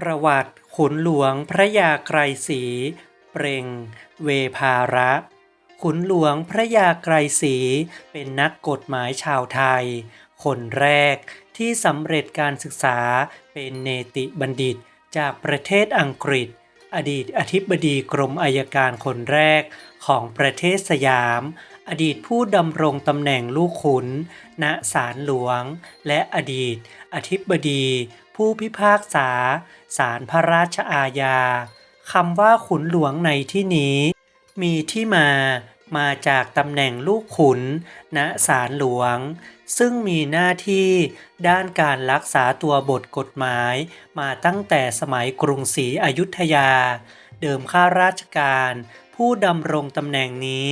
ประวัติขุนหลวงพระยาไกรศรีเปล่ง เวภาระ ขุนหลวงพระยาไกรศรีเป็นนักกฎหมายชาวไทย คนแรกที่สำเร็จการศึกษาเป็นเนติบัณฑิตจากประเทศอังกฤษ อดีตอธิบดีกรมอายการคนแรกของประเทศสยาม อดีตผู้ดำรงตำแหน่งลูกขุน ณ ศาลหลวง และอดีตอธิบดี ผู้พิพากษาศาลพระราชอาญาคำว่าขุนหลวงในที่นี้ มีที่มามาจากตำแหน่งลูกขุน ณศาลหลวง ซึ่งมีหน้าที่ด้านการรักษาตัวบทกฎหมาย มาตั้งแต่สมัยกรุงศรีอยุธยา เดิมข้าราชการ ผู้ดำรงตำแหน่งนี้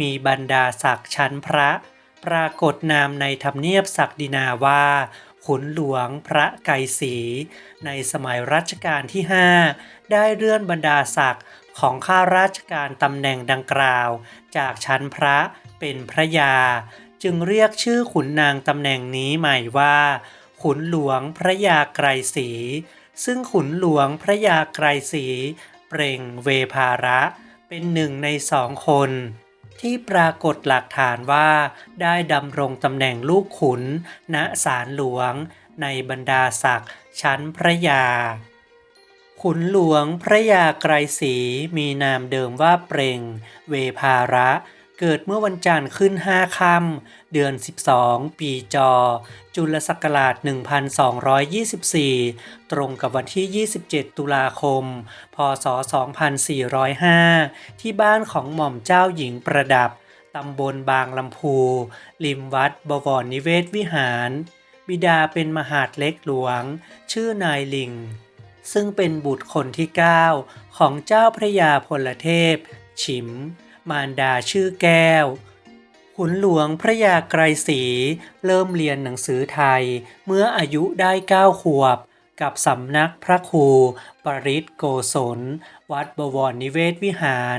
มีบรรดาศักดิ์ชั้นพระ ปรากฏนามในธรรมเนียบศักดินาว่า ขุนหลวงพระไกรศรีในสมัยรัชกาลที่ 5 ได้เลื่อนบรรดาศักดิ์ของข้าราชการตำแหน่งดังกล่าว จากชั้นพระเป็นพระยา จึงเรียกชื่อขุนนางตำแหน่งนี้ใหม่ว่า ขุนหลวงพระยาไกรศรีซึ่งขุนหลวงพระยาไกรศรีเปล่งเวภาระ เป็นหนึ่งในสองคน ที่ปรากฏหลักฐานว่าได้ดำรงตำแหน่งลูกขุน ณศาลหลวง ในบรรดาศักดิ์ชั้นพระยา ขุนหลวงพระยาไกรศรีมีนามเดิมว่าเปรงเวภาระ เกิดเมื่อวันจันทร์ขึ้น 5 ค่ำ เดือน 12 ปีจอ จุลศักราช 1224 ตรงกับวันที่ 27 ตุลาคม พศ 2405 ที่บ้านของหม่อมเจ้าหญิงประดับ ตำบลบางลำพู ริมวัดบวรนิเวศวิหาร บิดาเป็นมหาดเล็กหลวง ชื่อนายลิง ซึ่งเป็นบุตรคนที่ 9 ของเจ้าพระยาพลเทพ ฉิม มารดาชื่อแก้ว ขุนหลวงพระยาไกรศรีเริ่มเรียนหนังสือไทยเมื่ออายุได้เก้าขวบ กับสำนักพระครูปริศโกศล วัดบวรนิเวศวิหาร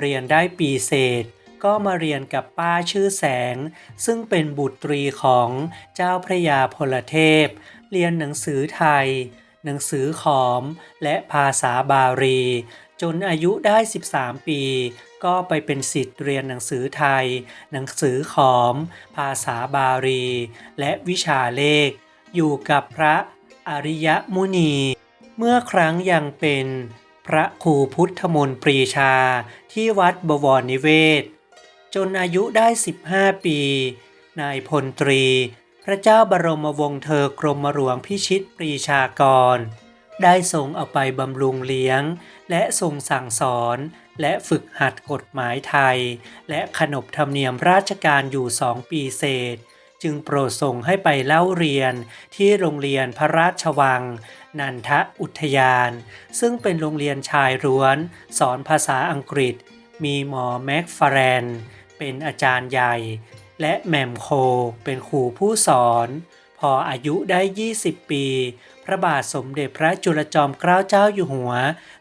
เรียนได้ปีเศษ ก็มาเรียนกับป้าชื่อแสง ซึ่งเป็นบุตรีของเจ้าพระยาพลเทพ เรียนหนังสือไทยหนังสือขอมและภาษาบาลี จนอายุได้ 13 ปี ก็ไปเป็นศิษย์เรียนหนังสือไทย หนังสือขอม ภาษาบาลี และวิชาเลข อยู่กับพระอริยมุนี เมื่อครั้งยังเป็นพระครูพุทธมนต์ปรีชาที่วัดบวรนิเวศ จนอายุได้ 15 ปี นายพลตรี พระเจ้าบรมวงศ์เธอกรมหลวงพิชิตปรีชากร ได้ทรงเอาไปบำรุงเลี้ยง และทรงสั่งสอน และฝึกหัดกฎหมายไทย และขนบธรรมเนียมราชการอยู่สองปีเศษ จึงโปรดส่งให้ไปเล่าเรียนที่โรงเรียนพระราชวัง นันทอุทยาน ซึ่งเป็นโรงเรียนชายร้วน สอนภาษาอังกฤษ มีหมอแม็กฟาแรน เป็นอาจารย์ใหญ่ และแหม่มโคเป็นครูผู้สอน พออายุได้ 20 ปี พระบาทสมเด็จพระจุลจอมเกล้าเจ้าอยู่หัว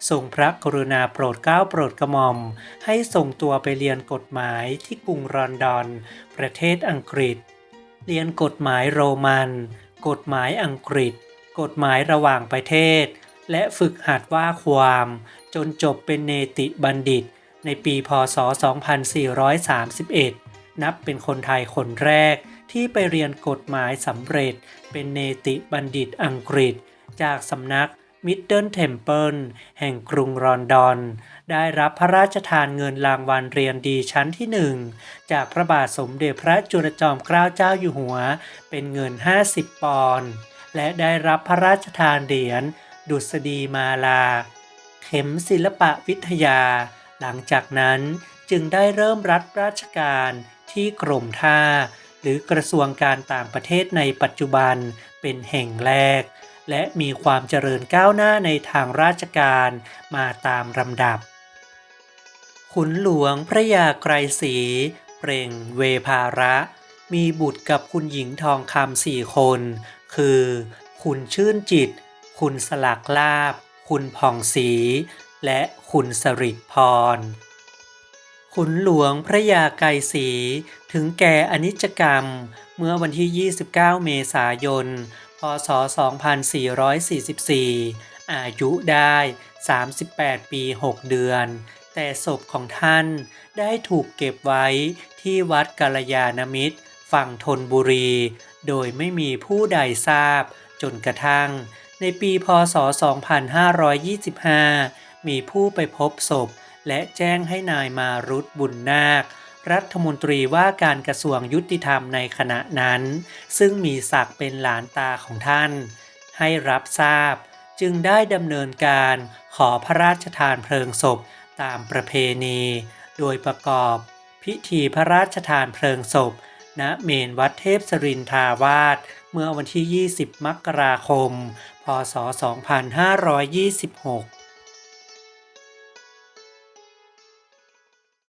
ทรงพระกรุณาโปรดเกล้าโปรดกระหม่อม ให้ส่งตัวไปเรียนกฎหมายที่กรุงลอนดอน ประเทศอังกฤษ เรียนกฎหมายโรมัน กฎหมายอังกฤษ กฎหมายระหว่างประเทศ และฝึกหัดว่าความ จนจบเป็นเนติบัณฑิต ในปีพศ 2431 นับเป็นคนไทยคนแรก ที่ไปเรียนกฎหมายสำเร็จ เป็นเนติบัณฑิตอังกฤษ จากสำนักมิดเดิลเทมเพิลแห่งกรุงลอนดอน ได้รับพระราชทานเงินรางวัลเรียนดีชั้นที่หนึ่งจากพระบาทสมเด็จพระจุลจอมเกล้าเจ้าอยู่หัว เป็นเงิน 50 ปอนด์และได้รับพระราชทานเหรียญดุษฎีมาลา เข็มศิลปะวิทยา หลังจากนั้นจึงได้เริ่มรับราชการที่กรมท่า หรือกระทรวงการต่างประเทศในปัจจุบันเป็นแห่งแรก และมีความเจริญก้าวหน้าในทางราชการมาตามลำดับ ขุนหลวงพระยาไกรศรีเปล่งเวภาระ มีบุตรกับคุณหญิงทองคำสี่คน คือ คุณชื่นจิต คุณสลักลาบ คุณผ่องศรีและคุณสริพร ขุนหลวงพระยาไกรศรีถึงแก่อนิจกรรม เมื่อวันที่ 29 เมษายน พศ 2444 อายุได้ 38 ปี 6 เดือน แต่ศพของท่านได้ถูกเก็บไว้ที่วัดกาลยานมิตร ฝั่งธนบุรี โดยไม่มีผู้ใดทราบ จนกระทั่ง ในปีพศ 2525 มีผู้ไปพบศพ และแจ้งให้นายมารุตบุญนาค รัฐมนตรีว่าการกระทรวงยุติธรรมในขณะนั้น ซึ่งมีศักดิ์เป็นหลานตาของท่าน ให้รับทราบ จึงได้ดำเนินการขอพระราชทานเพลิงศพตามประเพณี โดยประกอบพิธีพระราชทานเพลิงศพ ณ เมนวัดเทพสรินทาวาส เมื่อวันที่ 20 มกราคม พศ 2526